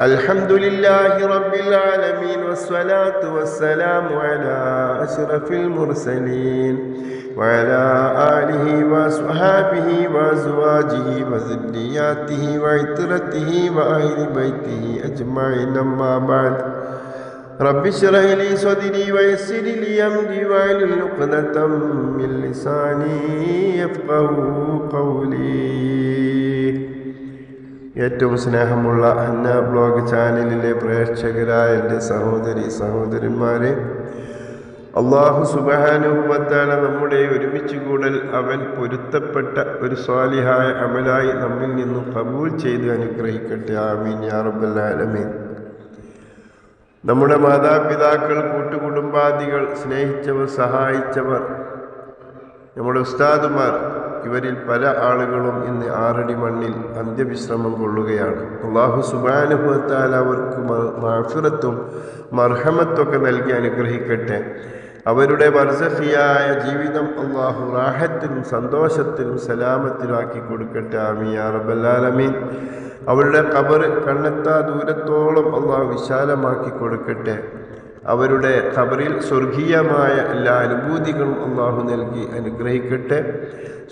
الحمد لله رب العالمين والصلاة والسلام على أشرف المرسلين وعلى آله وأصحابه وأزواجه وذرياته وعترته وأهل بيته أجمعين. أما بعد رب اشرح لي صدري ويسر لي أمري واحلل عقدة من لساني يفقه قولي. ഏറ്റവും സ്നേഹമുള്ള അന്ന ബ്ലോഗ് ചാനലിലെ പ്രേക്ഷകരായ എന്റെ സഹോദരി സഹോദരന്മാരെ അള്ളാഹു സുബാനുഭവത്താല നമ്മുടെ ഒരുമിച്ച് കൂടൽ അവൻ പൊരുത്തപ്പെട്ട ഒരു സ്വാലിഹായ അമലായി നമ്മിൽ നിന്നും കബൂൽ ചെയ്ത് അനുഗ്രഹിക്കട്ടെ. ആമീൻ യാ നമ്മുടെ മാതാപിതാക്കൾ കൂട്ടുകുടുംബാദികൾ സ്നേഹിച്ചവർ സഹായിച്ചവർ നമ്മുടെ ഉസ്താദുമാർ ഇവരിൽ പല ആളുകളും ഇന്ന് ആറടി മണ്ണിൽ അന്ത്യവിശ്രമം കൊള്ളുകയാണ്. അള്ളാഹു സുബാനുഭവത്താൽ അവർക്ക് മാഫിറത്തും മർഹമത്തൊക്കെ നൽകി അനുഗ്രഹിക്കട്ടെ. അവരുടെ വർഷഫിയായ ജീവിതം അള്ളാഹു റാഹത്തിനും സന്തോഷത്തിനും സലാമത്തിനുമാക്കി കൊടുക്കട്ടെ. ആമിയ റബല്ലാലമീൻ അവരുടെ കബർ കണ്ണെത്താ ദൂരത്തോളം അള്ളാഹു വിശാലമാക്കി കൊടുക്കട്ടെ. അവരുടെ ഖബറിൽ സ്വർഗീയമായ എല്ലാ അനുഭൂതികളും അള്ളാഹു നൽകി അനുഗ്രഹിക്കട്ടെ.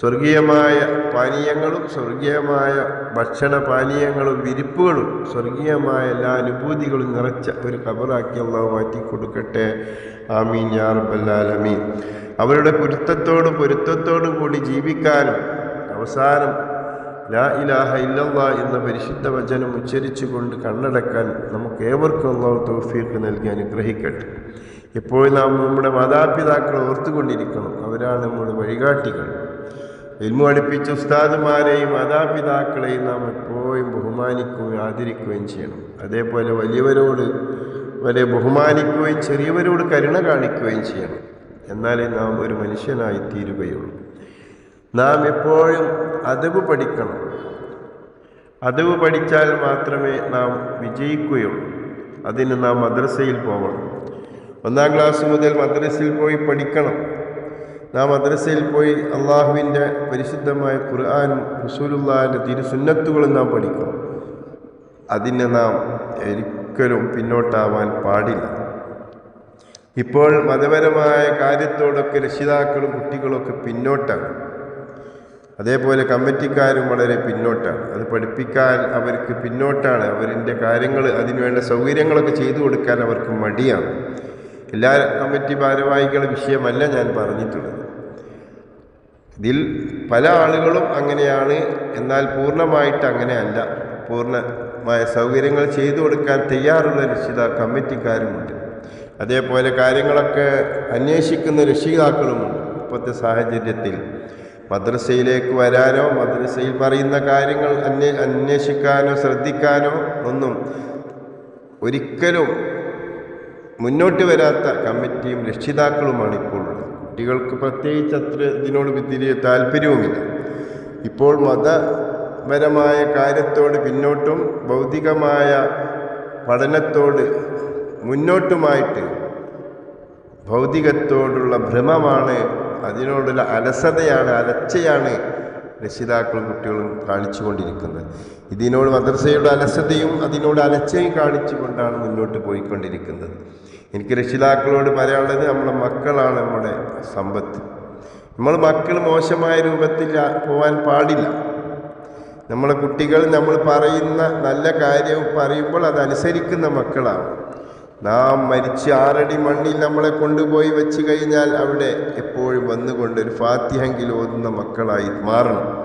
സ്വർഗീയമായ പാനീയങ്ങളും സ്വർഗീയമായ ഭക്ഷണ പാനീയങ്ങളും വിരിപ്പുകളും സ്വർഗീയമായ എല്ലാ അനുഭൂതികളും നിറച്ച ഒരു ഖബറാക്കി അള്ളാഹു മാറ്റി കൊടുക്കട്ടെ. ആമീൻ യാ റബ്ബല്ലാലമീൻ അവരുടെ പൊരുത്തത്തോടും പൊരുത്തത്തോടും കൂടി ജീവിക്കാനും അവസാനം ലാ ഇലാഹ ഇല്ലല്ലാ എന്ന പരിശുദ്ധ വചനം ഉച്ചരിച്ചുകൊണ്ട് കണ്ണടക്കാൻ നമുക്ക് ഏവർക്കും അള്ളാഹു തൗഫീഖ് നൽകി അനുഗ്രഹിക്കട്ടെ. എപ്പോഴും നാം നമ്മുടെ മാതാപിതാക്കളെ ഓർത്തുകൊണ്ടിരിക്കണം. അവരാണ് നമ്മുടെ വഴികാട്ടികൾ. എൽമു അടുപ്പിച്ച ഉസ്താദുമാരെയും മാതാപിതാക്കളെയും നാം എപ്പോഴും ബഹുമാനിക്കുകയും ആദരിക്കുകയും ചെയ്യണം. അതേപോലെ വലിയവരോട് വരെ ബഹുമാനിക്കുകയും ചെറിയവരോട് കരുണ കാണിക്കുകയും ചെയ്യണം. എന്നാലേ നാം ഒരു മനുഷ്യനായി തീരുകയുള്ളൂ. നാം എപ്പോഴും അതവ് പഠിക്കണം. അതവ് പഠിച്ചാൽ മാത്രമേ നാം വിജയിക്കുകയുള്ളൂ. അതിന് നാം മദ്രസയിൽ പോകണം. ഒന്നാം ക്ലാസ് മുതൽ മദ്രസയിൽ പോയി പഠിക്കണം. നാം മദ്രസയിൽ പോയി അള്ളാഹുവിന്റെ പരിശുദ്ധമായ ഖുർആാനും റസൂലുള്ളാഹിന്റെ തിരുസുന്നത്തുകളും നാം പഠിക്കണം. അതിന് നാം ഒരിക്കലും പിന്നോട്ടാവാൻ പാടില്ല. ഇപ്പോൾ മതപരമായ കാര്യത്തോടൊക്കെ രക്ഷിതാക്കളും കുട്ടികളൊക്കെ പിന്നോട്ടാണ് അതേപോലെ കമ്മിറ്റിക്കാരും വളരെ പിന്നോട്ടാണ്. അത് പഠിപ്പിക്കാൻ അവർക്ക് പിന്നോട്ടാണ്. അവരിന്റെ കാര്യങ്ങൾ അതിനുവേണ്ട സൗകര്യങ്ങളൊക്കെ ചെയ്തു കൊടുക്കാൻ അവർക്ക് മടിയാണ്. എല്ലാ കമ്മിറ്റി ഭാരവാഹികളുടെ വിഷയമല്ല ഞാൻ പറഞ്ഞിട്ടുള്ളത്. ഇതിൽ പല ആളുകളും അങ്ങനെയാണ്. എന്നാൽ പൂർണമായിട്ട് അങ്ങനെയല്ല പൂർണമായ സൗകര്യങ്ങൾ ചെയ്തു കൊടുക്കാൻ തയ്യാറുള്ള രക്ഷിത കമ്മിറ്റിക്കാരുമുണ്ട്. അതേപോലെ കാര്യങ്ങളൊക്കെ അന്വേഷിക്കുന്ന രക്ഷിതാക്കളുമുണ്ട്. ഇപ്പോഴത്തെ സാഹചര്യത്തിൽ മദ്രസയിലേക്ക് വരാനോ മദ്രസയിൽ പറയുന്ന കാര്യങ്ങൾ അന്വേ അന്വേഷിക്കാനോ ശ്രദ്ധിക്കാനോ ഒന്നും ഒരിക്കലും മുന്നോട്ട് വരാത്ത കമ്മിറ്റിയും രക്ഷിതാക്കളുമാണ് ഇപ്പോൾ ഉള്ളത്. കുട്ടികൾക്ക് പ്രത്യേകിച്ച് അത്ര ഇതിനോട് വലിയ താല്പര്യവുമില്ല. ഇപ്പോൾ മതപരമായ കാര്യത്തോട് പിന്നോട്ടും ഭൗതികമായ പഠനത്തോട് മുന്നോട്ടുമായിട്ട് ഭൗതികത്തോടുള്ള ഭ്രമമാണ് അതിനോടുള്ള അലസതയാണ് അലച്ചയാണ് രക്ഷിതാക്കളും കുട്ടികളും കാണിച്ചുകൊണ്ടിരിക്കുന്നത്. ഇതിനോട് മദ്രസയുടെ അലസതയും അതിനോട് അലച്ചയും കാണിച്ചുകൊണ്ടാണ് മുന്നോട്ട് പോയിക്കൊണ്ടിരിക്കുന്നത്. എനിക്ക് രക്ഷിതാക്കളോട് പറയാനുള്ളത് നമ്മുടെ മക്കളാണ് നമ്മുടെ സമ്പത്ത്. നമ്മൾ മക്കൾ മോശമായ രൂപത്തിൽ പോകാൻ പാടില്ല. നമ്മളെ കുട്ടികൾ നമ്മൾ പറയുന്ന നല്ല കാര്യവും പറയുമ്പോൾ അതനുസരിക്കുന്ന മക്കളാണ് നാം മരിച്ച് ആറടി മണ്ണിൽ നമ്മളെ കൊണ്ടുപോയി വെച്ച് കഴിഞ്ഞാൽ അവിടെ എപ്പോഴും വന്നുകൊണ്ട് ഒരു ഫാത്തിഹെങ്കിൽ ഓതുന്ന മക്കളായി മാറണം.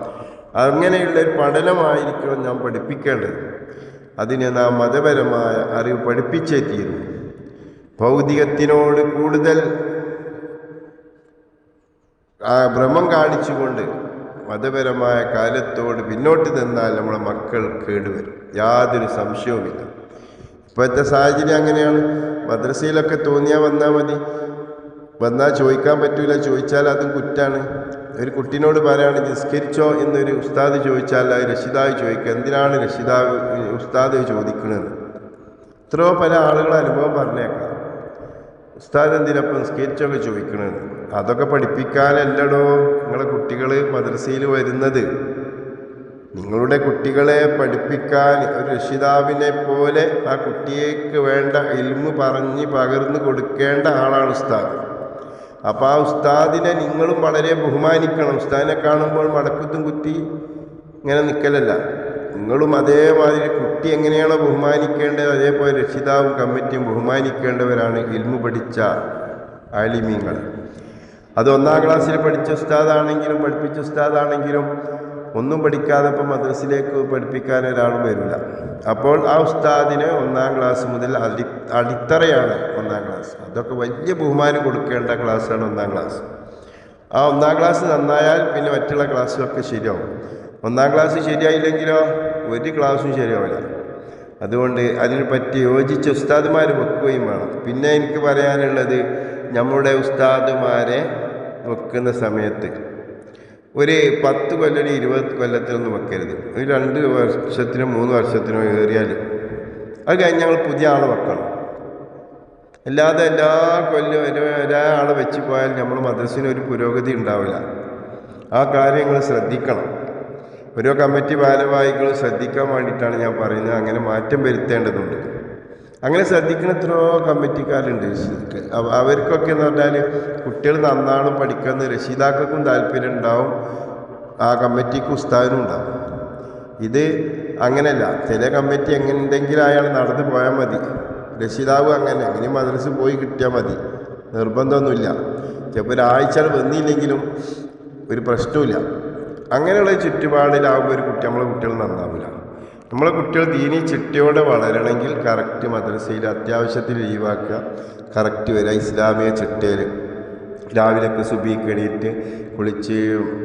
അങ്ങനെയുള്ള ഒരു പഠനമായിരിക്കണം ഞാൻ പഠിപ്പിക്കേണ്ടത്. അതിന് നാം മതപരമായ അറിവ് പഠിപ്പിച്ചേ തീരും. ഭൗതികത്തിനോട് കൂടുതൽ ഭ്രമം കാണിച്ചുകൊണ്ട് മതപരമായ കാലത്തോട് പിന്നോട്ട് നിന്നാൽ നമ്മുടെ മക്കൾ കേടുവരും. യാതൊരു സംശയവുമില്ല. ഇപ്പോഴത്തെ സാഹചര്യം അങ്ങനെയാണ്. മദ്രസയിലൊക്കെ തോന്നിയാൽ വന്നാൽ മതി. വന്നാൽ ചോദിക്കാൻ പറ്റൂല. ചോദിച്ചാൽ അതും കുറ്റാണ്. ഒരു കുട്ടീനോട് പറയാണ് നിസ്കരിച്ചോ എന്നൊരു ഉസ്താദ് ചോദിച്ചാൽ അത് രക്ഷിതാവ് ചോദിക്കുക എന്തിനാണ് രക്ഷിതാവ് ഉസ്താദ് ചോദിക്കുന്നത് എത്രയോ പല ആളുകൾ അനുഭവം പറഞ്ഞേക്കാം. ഉസ്താദ് എന്തിനപ്പം നിസ്കരിച്ചൊക്കെ ചോദിക്കുന്നത് അതൊക്കെ പഠിപ്പിക്കാനല്ലടോ നിങ്ങളെ കുട്ടികൾ മദ്രസയിൽ വരുന്നത്? നിങ്ങളുടെ കുട്ടികളെ പഠിപ്പിക്കാൻ ഒരു രക്ഷിതാവിനെ പോലെ ആ കുട്ടിയേക്ക് വേണ്ട ഇൽമ് പറഞ്ഞ് പകർന്നു കൊടുക്കേണ്ട ആളാണ് ഉസ്താദ്. അപ്പോൾ ആ ഉസ്താദിനെ നിങ്ങളും വളരെ ബഹുമാനിക്കണം. ഉസ്താദിനെ കാണുമ്പോൾ മടക്കുത്തും കുത്തി ഇങ്ങനെ നിൽക്കലല്ല നിങ്ങളും അതേമാതിരി കുട്ടി എങ്ങനെയാണോ ബഹുമാനിക്കേണ്ടത് അതേപോലെ രക്ഷിതാവും കമ്മിറ്റിയും ബഹുമാനിക്കേണ്ടവരാണ് ഇൽമു പഠിച്ച ആലിമീങ്ങൾ. അത് ഒന്നാം ക്ലാസ്സിൽ പഠിച്ച ഉസ്താദാണെങ്കിലും പഠിപ്പിച്ച ഉസ്താദാണെങ്കിലും ഒന്നും പഠിക്കാതെ ഇപ്പം മദ്രസിലേക്ക് പഠിപ്പിക്കാൻ ഒരാളും വരില്ല. അപ്പോൾ ആ ഉസ്താദിന് ഒന്നാം ക്ലാസ് മുതൽ അടി അടിത്തറയാണ് ഒന്നാം ക്ലാസ്. അതൊക്കെ വലിയ ബഹുമാനം കൊടുക്കേണ്ട ക്ലാസ്സാണ് ഒന്നാം ക്ലാസ്. ആ ഒന്നാം ക്ലാസ് നന്നായാൽ പിന്നെ മറ്റുള്ള ക്ലാസ്സുകളൊക്കെ ശരിയാവും. ഒന്നാം ക്ലാസ് ശരിയായില്ലെങ്കിലോ ഒരു ക്ലാസ്സും ശരിയാവില്ല. അതുകൊണ്ട് അതിന് പറ്റി യോജിച്ച ഉസ്താദുമാർ വെക്കുകയും വേണം. പിന്നെ എനിക്ക് പറയാനുള്ളത് നമ്മുടെ ഉസ്താദുമാരെ വെക്കുന്ന സമയത്ത് ഒരു പത്ത് കൊല്ലം ഇരുപത് കൊല്ലത്തിനൊന്നും വെക്കരുത്. ഒരു രണ്ട് വർഷത്തിനോ മൂന്ന് വർഷത്തിനോ ഏറിയാൽ അത് കഴിഞ്ഞ് ഞങ്ങൾ പുതിയ ആളെ വെക്കണം. അല്ലാതെ എല്ലാ കൊല്ലം ഒരു ഒരാളെ വെച്ച് പോയാൽ നമ്മൾ മദ്രസിന് ഒരു പുരോഗതി ഉണ്ടാവില്ല. ആ കാര്യങ്ങൾ ശ്രദ്ധിക്കണം. ഓരോ കമ്മിറ്റി ഭാരവാഹികളും ശ്രദ്ധിക്കാൻ വേണ്ടിയിട്ടാണ് ഞാൻ പറയുന്നത്. അങ്ങനെ മാറ്റം വരുത്തേണ്ടതുണ്ട്. അങ്ങനെ ശ്രദ്ധിക്കുന്ന എത്രയോ കമ്മിറ്റിക്കാരുണ്ട് ശരിക്ക്. അവർക്കൊക്കെ എന്ന് പറഞ്ഞാൽ കുട്ടികൾ നന്നാണ് പഠിക്കുന്നത് രക്ഷിതാക്കൾക്കും താല്പര്യം ഉണ്ടാവും. ആ കമ്മിറ്റിക്ക് ഉസ്താദിനും ഉണ്ടാവും. ഇത് അങ്ങനെയല്ല. ചില കമ്മിറ്റി എങ്ങനെ എന്തെങ്കിലും അയാൾ നടന്നു പോയാൽ മതി. രക്ഷിതാവ് അങ്ങനെ. അങ്ങനെ മദ്രസ് പോയി കിട്ടിയാൽ മതി. നിർബന്ധമൊന്നുമില്ല. ചിലപ്പോൾ ഒരാഴ്ച വന്നില്ലെങ്കിലും ഒരു പ്രശ്നമില്ല അങ്ങനെയുള്ള ചുറ്റുപാടിലാവുമ്പോൾ ഒരു കുട്ടി നമ്മളെ കുട്ടികൾ നന്നാവില്ല. നമ്മളെ കുട്ടികൾ ദീനി ചിട്ടയോടെ വളരണമെങ്കിൽ കറക്റ്റ് മദ്രസയിൽ അത്യാവശ്യത്തിൽ ലീവാക്കുക. കറക്റ്റ് വരിക. ഇസ്ലാമിക ചിട്ടയിൽ രാവിലെയൊക്കെ സുബീക്ക് എണീറ്റ് കുളിച്ച്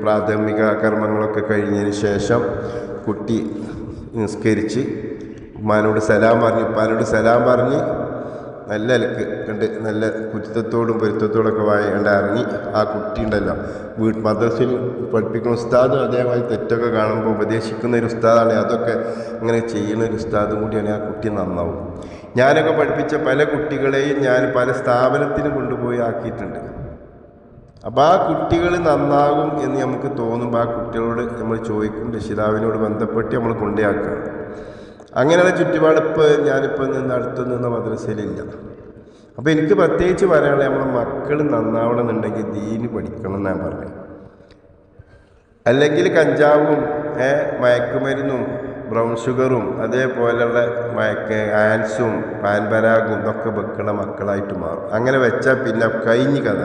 പ്രാഥമിക കർമ്മങ്ങളൊക്കെ കഴിഞ്ഞതിന് ശേഷം കുട്ടി നിസ്കരിച്ച് ഉമ്മാനോട് സലാം പറഞ്ഞ് ഉപ്പാനോട് സലാം പറഞ്ഞ് നല്ല അലക്ക് കണ്ട് നല്ല കുറ്റത്തോടും പൊരുത്തത്തോടൊക്കെ വായ കണ്ട് ഇറങ്ങി ആ കുട്ടി ഉണ്ടല്ലോ. വീട്ട് മദ്രസയിൽ പഠിപ്പിക്കുന്ന ഉസ്താദും അതേമാതിരി തെറ്റൊക്കെ കാണുമ്പോൾ ഉപദേശിക്കുന്ന ഒരു ഉസ്താദാണ്. അതൊക്കെ അങ്ങനെ ചെയ്യുന്ന ഒരു ഉസ്താദും കൂടിയാണ് ആ കുട്ടി നന്നാവും. ഞാനൊക്കെ പഠിപ്പിച്ച പല കുട്ടികളെയും ഞാൻ പല സ്ഥാപനത്തിന് കൊണ്ടുപോയി ആക്കിയിട്ടുണ്ട്. അപ്പോൾ ആ കുട്ടികൾ നന്നാകും എന്ന് നമുക്ക് തോന്നുമ്പോൾ ആ കുട്ടികളോട് നമ്മൾ ചോദിക്കും രക്ഷിതാവിനോട് ബന്ധപ്പെട്ട് നമ്മൾ കൊണ്ടുപോയാക്കുക അങ്ങനെയുള്ള ചുറ്റുപാട് ഇപ്പോൾ ഞാനിപ്പോൾ നിന്ന് അടുത്ത് നിന്ന മദ്രസയിലില്ല. അപ്പോൾ എനിക്ക് പ്രത്യേകിച്ച് പറയാനുള്ളത് നമ്മുടെ മക്കൾ നന്നാവണമെന്നുണ്ടെങ്കിൽ ദീന് പഠിക്കണം എന്നാണ് പറഞ്ഞത് അല്ലെങ്കിൽ കഞ്ചാവും മയക്കുമരുന്നും ബ്രൗൺ ഷുഗറും അതേപോലെയുള്ള മയക്ക് ആൻസും പാൻപരാഗും ഇതൊക്കെ വെക്കണ മക്കളായിട്ട് മാറും. അങ്ങനെ വെച്ചാൽ പിന്നെ കഴിഞ്ഞ് കഥ.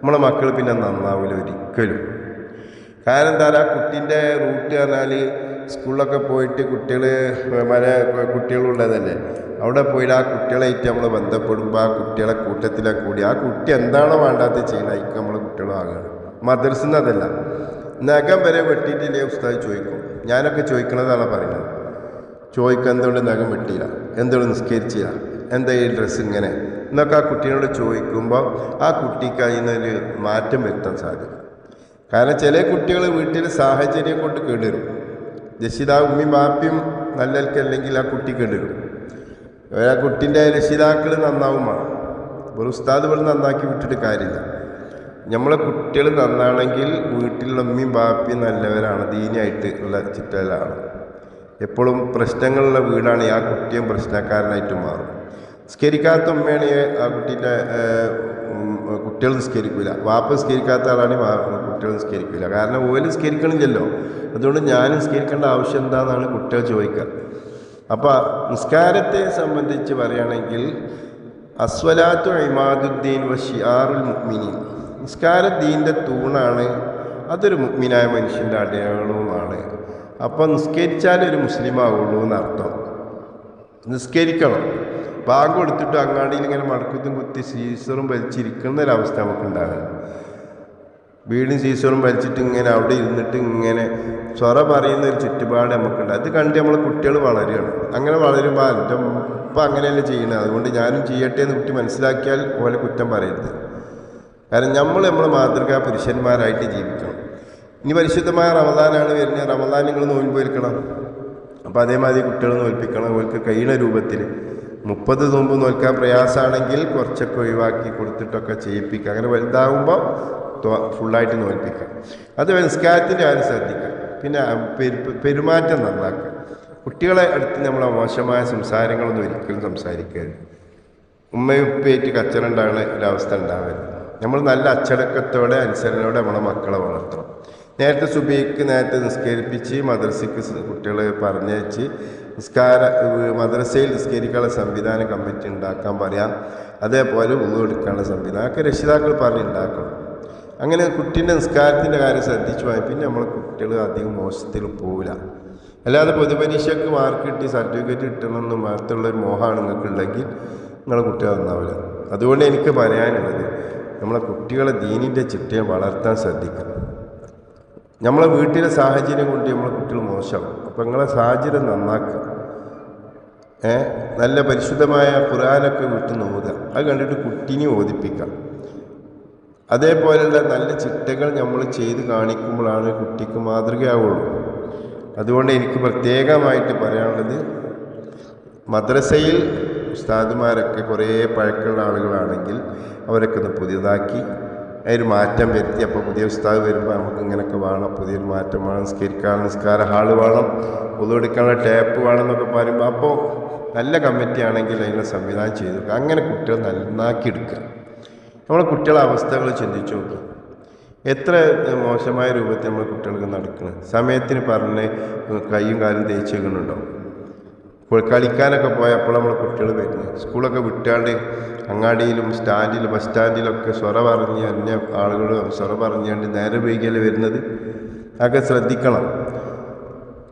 നമ്മളെ മക്കൾ പിന്നെ നന്നാവില്ല ഒരിക്കലും. കാരണം എന്താ കുട്ടീന്റെ റൂട്ട് പറഞ്ഞാൽ സ്കൂളിലൊക്കെ പോയിട്ട് കുട്ടികൾ വരെ കുട്ടികളുള്ളതല്ലേ അവിടെ പോയിട്ട് ആ കുട്ടികളായിട്ട് നമ്മൾ ബന്ധപ്പെടുമ്പോൾ ആ കുട്ടികളെ കൂട്ടത്തിലെ കൂടി ആ കുട്ടി എന്താണോ വേണ്ടാത്ത ചെയ്യണം അതിക്ക് നമ്മൾ കുട്ടികളാകണം മദർസിന്ന് അതല്ല. നഖം വരെ വെട്ടിയിട്ടില്ലേ ഉസ്താദ് ചോദിക്കും. ഞാനൊക്കെ ചോദിക്കണതാണ് പറയുന്നത്. ചോദിക്കുക എന്തുകൊണ്ട് നഖം വെട്ടിയില്ല? എന്തുകൊണ്ട് നിസ്കരിച്ചില്ല? എന്താ ഈ ഡ്രസ്സ് ഇങ്ങനെ? എന്നൊക്കെ ആ കുട്ടീനോട് ചോദിക്കുമ്പോൾ ആ കുട്ടിക്ക് അതിനൊരു മാറ്റം വരുത്താൻ സാധിക്കും കാരണം ചില കുട്ടികൾ വീട്ടിൽ സാഹചര്യം കൊണ്ട് കേടുവരും. രക്ഷിതാവ് ഉമ്മയും ബാപ്പിയും നല്ലൽക്കല്ലെങ്കിൽ ആ കുട്ടി കേടുവരും ആ കുട്ടിന്റെ രക്ഷിതാക്കൾ നന്നാവും വേണം ഒരു ഉസ്താദ് പോലും നന്നാക്കി വിട്ടിട്ട് കാര്യമില്ല. നമ്മളെ കുട്ടികൾ നന്നാണെങ്കിൽ വീട്ടിലുള്ള ഉമ്മയും ബാപ്പിയും നല്ലവരാണ് ദീനിയായിട്ട് ഉള്ള ചിറ്റലാണ് എപ്പോഴും പ്രശ്നങ്ങളുള്ള വീടാണ് ആ കുട്ടിയും പ്രശ്നക്കാരനായിട്ട് മാറും. നിസ്കരിക്കാത്ത ഉമ്മയാണ് ആ കുട്ടീന്റെ കുട്ടികൾ നിസ്കരിക്കില്ല വാപ്പ നിസ്കരിക്കാത്ത ആളാണ് കുട്ടികൾ നിസ്കരിക്കില്ല കാരണം ഓൽ നിസ്കരിക്കണില്ലല്ലോ. അതുകൊണ്ട് ഞാൻ നിസ്കരിക്കേണ്ട ആവശ്യം എന്താണെന്നാണ് കുട്ടികൾ ചോദിക്കുക. അപ്പോൾ നിസ്കാരത്തെ സംബന്ധിച്ച് പറയുകയാണെങ്കിൽ അസ്വലാത്തു ഇമാദുദ്ദീൻ വ ഷിയാറുൽ മുഅ്മിനീൻ. നിസ്കാരം ദീന്റെ തൂണാണ് അതൊരു മുക്മിനായ മനുഷ്യന്റെ അടയാളവുമാണ്. അപ്പോൾ നിസ്കരിച്ചാൽ ഒരു മുസ്ലിം ആവുള്ളൂ എന്നർത്ഥം. നിസ്കരിക്കണം. ബാങ്ക് കൊടുത്തിട്ട് അങ്ങാടിയിൽ ഇങ്ങനെ മടക്കുത്തും കുത്തി സീസറും വലിച്ചിരിക്കുന്ന ഒരവസ്ഥ വീടും സീസറും വലിച്ചിട്ട് ഇങ്ങനെ അവിടെ ഇരുന്നിട്ട് ഇങ്ങനെ സ്വറ പറയുന്ന ഒരു ചുറ്റുപാട് നമുക്കുണ്ട്. അത് കണ്ട് നമ്മൾ കുട്ടികൾ വളരുകയാണ്. അങ്ങനെ വളരുമ്പോൾ എന്റെ ഉപ്പ അങ്ങനെയല്ല ചെയ്യണത് അതുകൊണ്ട് ഞാനും ചെയ്യട്ടെ എന്ന് കുട്ടി മനസ്സിലാക്കിയാൽ ഓലെ കുറ്റം പറയരുത്. കാരണം നമ്മൾ നമ്മളെ മാതൃകാ പുരുഷന്മാരായിട്ട് ജീവിക്കണം. ഇനി പരിശുദ്ധമായ റമദാനാണ് വരുന്നത്. റമദാൻ നിങ്ങൾ നോൽപ്പോയിരിക്കണം അപ്പോൾ അതേമാതിരി കുട്ടികൾ നോൽപ്പിക്കണം. അവർക്ക് കഴിയുന്ന രൂപത്തിൽ മുപ്പത് നോമ്പ് നോൽക്കാൻ പ്രയാസമാണെങ്കിൽ കുറച്ചൊക്കെ ഒഴിവാക്കി കൊടുത്തിട്ടൊക്കെ ചെയ്യിപ്പിക്കുക. അങ്ങനെ വലുതാകുമ്പോൾ ഫുള്ളായിട്ട് നോൽപ്പിക്കുക അത് നിസ്കാരത്തിന്റെ കാര്യം ശ്രദ്ധിക്കുക. പിന്നെ പെരു- പെരുമാറ്റം നന്നാക്കുക. കുട്ടികളെ അടുത്ത് നമ്മളെ മോശമായ സംസാരങ്ങളൊന്നും ഒരിക്കലും സംസാരിക്കരുത്. ഉമ്മയും ഉപ്പയായിട്ട് കച്ചറ ഉണ്ടാകുന്ന ഒരവസ്ഥ ഉണ്ടാവരുത്. നമ്മൾ നല്ല അച്ചടക്കത്തോടെ അനുസരണയോടെ നമ്മളെ മക്കളെ വളർത്തണം. നേരത്തെ സുബിക്ക് നേരത്തെ നിസ്കരിപ്പിച്ച് മദ്രസയ്ക്ക് കുട്ടികളെ പറഞ്ഞയച്ച് നിസ്കാര മദ്രസയിൽ നിസ്കരിക്കാനുള്ള സംവിധാനം കമ്മിറ്റി ഉണ്ടാക്കാൻ പറയാം. അതേപോലെ ഉള്ളു സംവിധാനം. ഒക്കെ രക്ഷിതാക്കൾ പറഞ്ഞ് ഉണ്ടാക്കണം. അങ്ങനെ കുട്ടീന്റെ നിസ്കാരത്തിന്റെ കാര്യം ശ്രദ്ധിച്ചു പോയാൽ പിന്നെ നമ്മളെ കുട്ടികൾ അധികം മോശത്തിൽ പോവില്ല. അല്ലാതെ പൊതുപരീക്ഷയ്ക്ക് മാർക്ക് കിട്ടി സർട്ടിഫിക്കറ്റ് കിട്ടണമെന്ന് മാത്രമുള്ള ഒരു മോഹമാണ് നിങ്ങൾക്കുണ്ടെങ്കിൽ നിങ്ങളെ കുട്ടികൾ നന്നാവില്ല. അതുകൊണ്ട് എനിക്ക് പറയാനുള്ളത് നമ്മളെ കുട്ടികളെ ദീനിന്റെ ചിട്ടയെ വളർത്താൻ ശ്രദ്ധിക്കണം നമ്മളെ വീട്ടിലെ സാഹചര്യം കൊണ്ട് നമ്മളെ കുട്ടികൾ മോശമാവും. അപ്പം നിങ്ങളെ സാഹചര്യം നന്നാക്കുക. നല്ല പരിശുദ്ധമായ ഖുറാനൊക്കെ വിട്ട് നോക്കുക. അത് കണ്ടിട്ട് കുട്ടീനെ ഓദിപ്പിക്കാം അതേപോലെയുള്ള നല്ല ചിട്ടകൾ നമ്മൾ ചെയ്ത് കാണിക്കുമ്പോഴാണ് കുട്ടിക്ക് മാതൃകയാവുള്ളൂ. അതുകൊണ്ട് എനിക്ക് പ്രത്യേകമായിട്ട് പറയാനുള്ളത് മദ്രസയിൽ ഉസ്താദുമാരൊക്കെ കുറേ പഴക്കമുള്ള ആളുകളാണെങ്കിൽ അവരൊക്കെ ഒന്ന് പുതിയതാക്കി അതിന് മാറ്റം വരുത്തി. അപ്പോൾ പുതിയ ഉസ്താദ് വരുമ്പോൾ നമുക്ക് ഇങ്ങനെയൊക്കെ വേണം പുതിയൊരു മാറ്റം വേണം നിസ്കരിക്കാൻ നിസ്കാര ഹാൾ വേണം പൊതുവെടുക്കാനുള്ള ടാപ്പ് വേണം എന്നൊക്കെ പറയുമ്പോൾ അപ്പോൾ നല്ല കമ്മിറ്റി ആണെങ്കിൽ അതിനുള്ള സംവിധാനം ചെയ്തു അങ്ങനെ കുട്ടികൾ നന്നാക്കി എടുക്കുക. നമ്മളെ കുട്ടികളെ അവസ്ഥകൾ ചിന്തിച്ചു നോക്കുക എത്ര മോശമായ രൂപത്തിൽ നമ്മൾ കുട്ടികൾക്ക് നടക്കുന്നത് സമയത്തിന് പറഞ്ഞ് കൈയും കാലും തേച്ച് വെക്കുന്നുണ്ടോ കളിക്കാനൊക്കെ പോയപ്പോൾ നമ്മൾ കുട്ടികൾ വരുന്നത് സ്കൂളൊക്കെ വിട്ടാണ്ട് അങ്ങാടിയിലും സ്റ്റാൻഡിലും ബസ് സ്റ്റാൻഡിലൊക്കെ സ്വറ പറഞ്ഞ് അന്യ ആളുകൾ സ്വറ പറഞ്ഞുകൊണ്ട് നേരെ വൈകിയല്ലേ വരുന്നത്? അതൊക്കെ ശ്രദ്ധിക്കണം.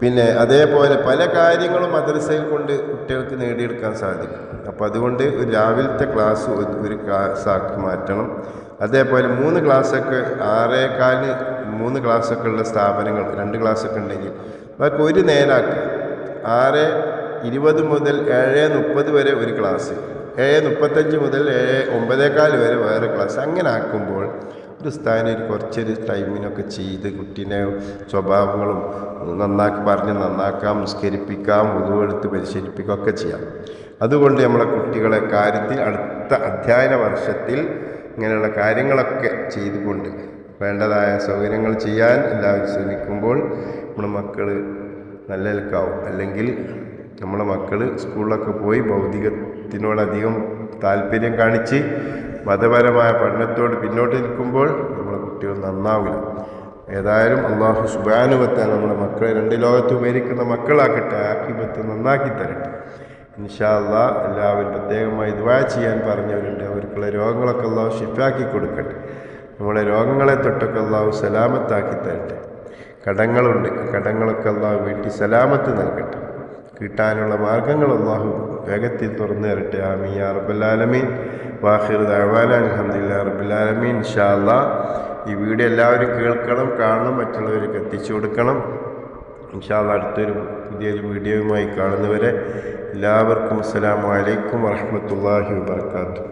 പിന്നെ അതേപോലെ പല കാര്യങ്ങളും മദ്രസയിൽ കൊണ്ട് കുട്ടികൾക്ക് നേടിയെടുക്കാൻ സാധിക്കും. അപ്പോൾ അതുകൊണ്ട് ഒരു രാവിലത്തെ ക്ലാസ് ഒരു- ക്ലാസ്സാക്കി മാറ്റണം. അതേപോലെ മൂന്ന് ക്ലാസ്സൊക്കെ ആറേകാലിന് മൂന്ന് ക്ലാസ്സൊക്കെ ഉള്ള സ്ഥാപനങ്ങൾ രണ്ട് ക്ലാസ്സൊക്കെ ഉണ്ടെങ്കിൽ അതൊക്കെ ഒരു നേരാക്കുക. ആറ് ഇരുപത് മുതൽ ഏഴ് മുപ്പത് വരെ ഒരു ക്ലാസ് ഏഴ് മുപ്പത്തഞ്ച് മുതൽ ഏഴ് ഒമ്പതേകാൽ വരെ വേറെ ക്ലാസ് അങ്ങനെ ആക്കുമ്പോൾ ഒരു ഒരു കുറച്ചൊരു ടൈമിനൊക്കെ ചെയ്ത് കുട്ടീനെ സ്വഭാവങ്ങളും നന്നാക്കി പറഞ്ഞ് നന്നാക്കാം നിസ്കരിപ്പിക്കാം ഉതുവെടുത്ത് പരിശീലിപ്പിക്കുക ഒക്കെ ചെയ്യാം. അതുകൊണ്ട് നമ്മളെ കുട്ടികളെ കാര്യത്തിൽ അടുത്ത അധ്യയന വർഷത്തിൽ ഇങ്ങനെയുള്ള കാര്യങ്ങളൊക്കെ ചെയ്തുകൊണ്ട് വേണ്ടതായ സൗകര്യങ്ങൾ ചെയ്യാൻ എല്ലാവരും ശ്രമിക്കുമ്പോൾ നമ്മുടെ മക്കൾ നല്ല നിൽക്കാവും അല്ലെങ്കിൽ നമ്മളെ മക്കൾ സ്കൂളിലൊക്കെ പോയി ഭൗതികത്തിനോടധികം താല്പര്യം കാണിച്ച് മതപരമായ പഠനത്തോട് പിന്നോട്ട് നിൽക്കുമ്പോൾ നമ്മുടെ കുട്ടികൾ നന്നാവില്ല. ഏതായാലും അള്ളാഹു സുബാനുവത്താൻ നമ്മുടെ മക്കളെ രണ്ട് ലോകത്ത് ഉപകരിക്കുന്ന മക്കളാക്കട്ടെ ആക്കിബത്ത് നന്നാക്കി തരട്ടെ. ഇൻഷാ അള്ളാ എല്ലാവരും പ്രത്യേകമായി ദുവാ ചെയ്യാൻ പറഞ്ഞവരുണ്ട്. അവർക്കുള്ള രോഗങ്ങളൊക്കെ അള്ളാഹു ഷിഫാക്കി കൊടുക്കട്ടെ. നമ്മളെ രോഗങ്ങളെ തൊട്ടൊക്കെ അള്ളാഹു സലാമത്താക്കി തരട്ടെ. കടങ്ങളുണ്ട്. കടങ്ങളൊക്കെ അള്ളാഹു വീട്ടിൽ സലാമത്ത് നൽകട്ടെ. കിട്ടാനുള്ള മാർഗങ്ങൾ അള്ളാഹു വേഗത്തിൽ തുറന്നു തരട്ടെ. ആമീൻ. യാ റബ്ബല്ലാലമീൻ വാഹിർ അൽഹംദുലില്ലാ ആലമീൻ. ഇൻഷാ അല്ലാഹ് ഈ വീഡിയോ എല്ലാവരും കേൾക്കണം കാണണം മറ്റുള്ളവർക്ക് എത്തിച്ചു കൊടുക്കണം. ഇൻഷാല്ല അടുത്തൊരു പുതിയൊരു വീഡിയോയുമായി കാണുന്നവരെ എല്ലാവർക്കും അസ്സലാമു അലൈക്കും വറഹ്മത്തുള്ളാഹി വബർക്കാത്തു